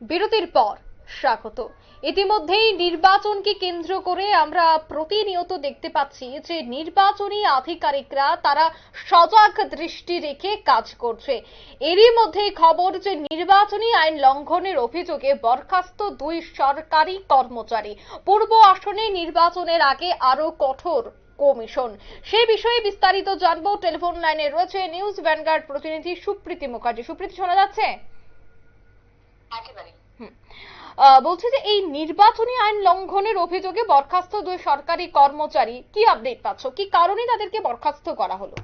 বিরতির পর স্বাগত। ইতিমধ্যেই নির্বাচনকে কেন্দ্র করে আমরা প্রতিনিয়ত দেখতে পাচ্ছি যে নির্বাচনী আধিকারিকরা তারা সজাগ দৃষ্টি রেখে কাজ করছে। এরই মধ্যে খবর যে নির্বাচনী আইন লঙ্ঘনের অভিযোগে বরখাস্ত দুই সরকারি কর্মচারী। পূর্ব আসনে নির্বাচনের আগে আরও কঠোর কমিশন। সে বিষয়ে বিস্তারিত জানব। টেলিফোন লাইনে রয়েছে নিউজ ভ্যানগার্ড প্রতিনিধি সুপ্রীতি মুখার্জি। সুপ্রীতি, শোনা যাচ্ছে? একেবারে বলছে যে এই নির্বাচনী আইন লঙ্ঘনের অভিযোগে বরখাস্ত দুই সরকারি কর্মচারী কি আপডেট পাচ্ছ? কি কারণে তাদেরকে বরখাস্ত করা হলো?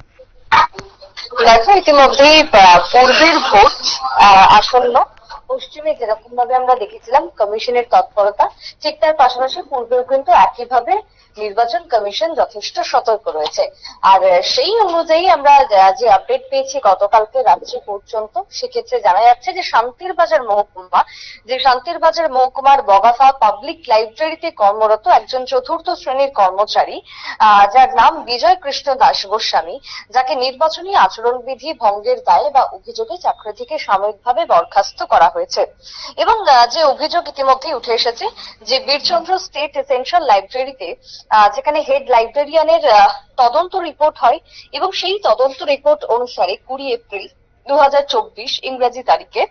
দেখো ইতিমধ্যেই আহ, পূর্বের ভোট আসন্ন পশ্চিমে যেরকম ভাবে আমরা দেখেছিলাম কমিশনের তৎপরতা, ঠিক তার পাশাপাশি পূর্বেও কিন্তু একইভাবে নির্বাচন কমিশন যথেষ্ট সতর্ক রয়েছে। আর সেই অনুযায়ী আমরা যে আপডেট পেয়েছি গতকালকে রাত্রি পর্যন্ত, সেক্ষেত্রে জানা যাচ্ছে যে শান্তির বাজার মহকুমা, যে শান্তির বাজার মহকুমার বগাফা পাবলিক লাইব্রেরিতে কর্মরত একজন চতুর্থ শ্রেণির কর্মচারী যার নাম বিজয় কৃষ্ণ দাস গোস্বামী, যাকে নির্বাচনী আচরণবিধি ভঙ্গের দায়ে বা অভিযোগে চাকরি থেকে সাময়িকভাবে বরখাস্ত করা হয়েছে। এবং আহ, যে অভিযোগ ইতিমধ্যেই উঠে এসেছে যে বীরচন্দ্র স্টেট এসেন্সিয়াল লাইব্রেরিতে যেখানে হেড লাইব্রেরিয়ানের তদন্ত রিপোর্ট হয় এবং সেই তদন্ত রিপোর্ট অনুসারে কুড়ি এপ্রিল দুহাজার চব্বিশ ইংরেজি তারিখে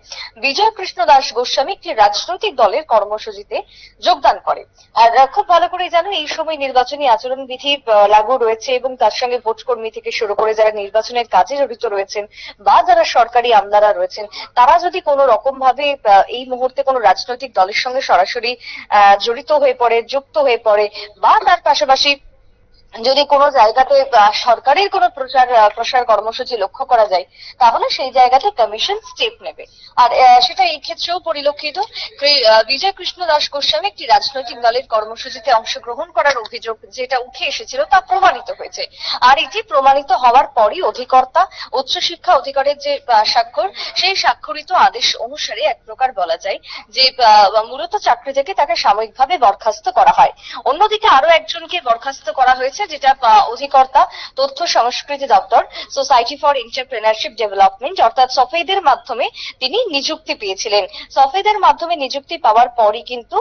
বিজয় কৃষ্ণ দাস গোস্বামী একটি রাজনৈতিক দলের কর্মসূচিতে যোগদান করে। আর খুব ভালো করে জানো, এই সময় নির্বাচনী আচরণ বিধি লাগু রয়েছে এবং তার সঙ্গে ভোট কর্মী থেকে শুরু করে যারা নির্বাচনের কাজে জড়িত রয়েছেন বা যারা সরকারি আমলারা রয়েছেন, তারা যদি কোনো রকম ভাবে এই মুহূর্তে কোনো রাজনৈতিক দলের সঙ্গে সরাসরি জড়িত হয়ে পড়ে, যুক্ত হয়ে পড়ে বা তার পাশাপাশি যদি কোনো জায়গাতে সরকারের কোনো প্রচার প্রসার কর্মসূচি লক্ষ্য করা যায়, তাহলে সেই জায়গাতে কমিশন স্টেপ নেবে। আর সেটা এই ক্ষেত্রেও পরিলক্ষিত। বিজয় কৃষ্ণ দাস গোস্বামী একটি রাজনৈতিক দলের কর্মসূচিতে অংশগ্রহণ করার অভিযোগ যেটা উঠে এসেছিল তা প্রমাণিত হয়েছে। আর এটি প্রমাণিত হওয়ার পরই অধিকর্তা, উচ্চশিক্ষা অধিকারের যে স্বাক্ষর, সেই স্বাক্ষরিত আদেশ অনুসারে এক প্রকার বলা যায় যে মূলত চাকরি থেকে তাকে সাময়িকভাবে বরখাস্ত করা হয়। অন্যদিকে আরও একজনকে বরখাস্ত করা হয়েছে। যেটা আহ, অধিকর্তা তথ্য সংস্কৃতি দপ্তর সোসাইটি ফর এন্টারপ্রেনারশিপ ডেভেলপমেন্ট অর্থাৎ সফেদের মাধ্যমে তিনি নিযুক্তি পেয়েছিলেন। সফেদের মাধ্যমে নিযুক্তি পাওয়ার পরই কিন্তু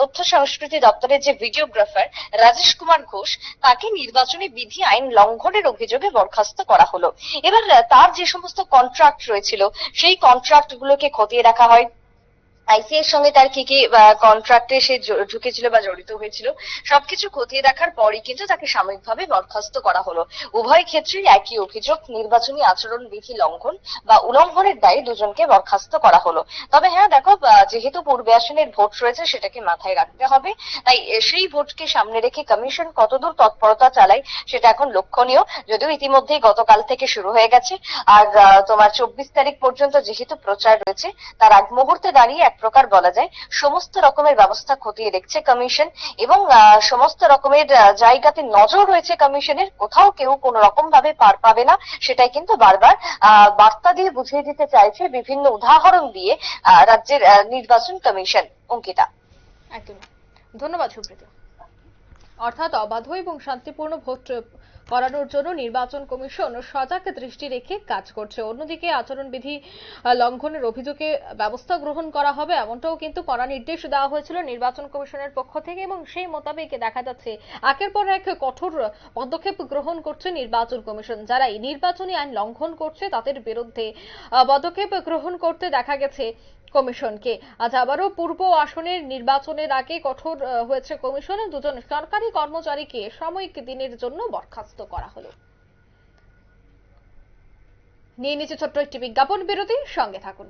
তথ্য সংস্কৃতি দপ্তরের যে ভিডিওগ্রাফার রাজেশ কুমার ঘোষ তাকে নির্বাচনী বিধি আইন লঙ্ঘনের অভিযোগে বরখাস্ত করা হলো। এবার তার যে সমস্ত কন্ট্রাক্ট রয়েছিল সেই কন্ট্রাক্ট গুলোকে খতিয়ে রাখা হয়। আইসি এর সঙ্গে তার কি কি কন্ট্রাক্টে সে ঢুকেছিল বা জড়িত হয়েছিল, সবকিছু খতিয়ে দেখার পরই কিন্তু তাকে সাময়িকভাবে বরখাস্ত করা হলো। উভয় ক্ষেত্রেই একই অভিযোগ, নির্বাচনী আচরণ বিধি লঙ্ঘন বা উল্লঙ্ঘনের দায়ে দুজনকে বরখাস্ত করা হলো। তবে হ্যাঁ দেখো যেহেতু পূর্বে আসনের ভোট রয়েছে, সেটাকে মাথায় রাখতে হবে। তাই সেই ভোটকে সামনে রেখে কমিশন কতদূর তৎপরতা চালায়, সেটা এখন লক্ষণীয়। যদিও ইতিমধ্যেই গতকাল থেকে শুরু হয়ে গেছে। আর তোমার চব্বিশ তারিখ পর্যন্ত যেহেতু প্রচার রয়েছে, তার আগ মুহূর্তে দাঁড়িয়ে এক প্রকার বলা যায়, সমস্ত রকমের ব্যবস্থা খতিয়ে দেখছে কমিশন এবং সমস্ত রকমের জায়গাতে নজর রয়েছে কমিশনের, কোথাও কেউ কোনো রকম ভাবে পার পাবে না। সেটাই কিন্তু বারবার বার্তা দিয়ে বুঝিয়ে দিতে চাইছে বিভিন্ন উদাহরণ দিয়ে রাজ্যের নির্বাচন কমিশন। অঙ্কিতা। একদম। ধন্যবাদ সুপ্রীতি অর্থাৎ অবাধ এবং শান্তিপূর্ণ ভোট করানোর জন্য নির্বাচন কমিশন সজাগ দৃষ্টি রেখে কাজ করছে। অন্যদিকে আচরণবিধি লঙ্ঘনের অভিযোগে ব্যবস্থা গ্রহণ করা হবে এমনটাও কিন্তু কড়া নির্দেশ দেওয়া হয়েছিল নির্বাচন কমিশনের পক্ষ থেকে এবং সেই মোতাবেক দেখা যাচ্ছে একের পর এক কঠোর পদক্ষেপ গ্রহণ করছে নির্বাচন কমিশন। যারা এই নির্বাচনী আইন লঙ্ঘন করছে তাদের বিরুদ্ধে পদক্ষেপ গ্রহণ করতে দেখা গেছে কমিশনকে। আজ আবারও পূর্ব আসনের নির্বাচনের আগে কঠোর হয়েছে কমিশনে। দুজন সরকারি কর্মচারীকে সাময়িক দিনের জন্য বরখাস্ত করা হলো। নিয়ে নিচে ছোট্ট একটি বিজ্ঞাপন। বিরতি সঙ্গে থাকুন।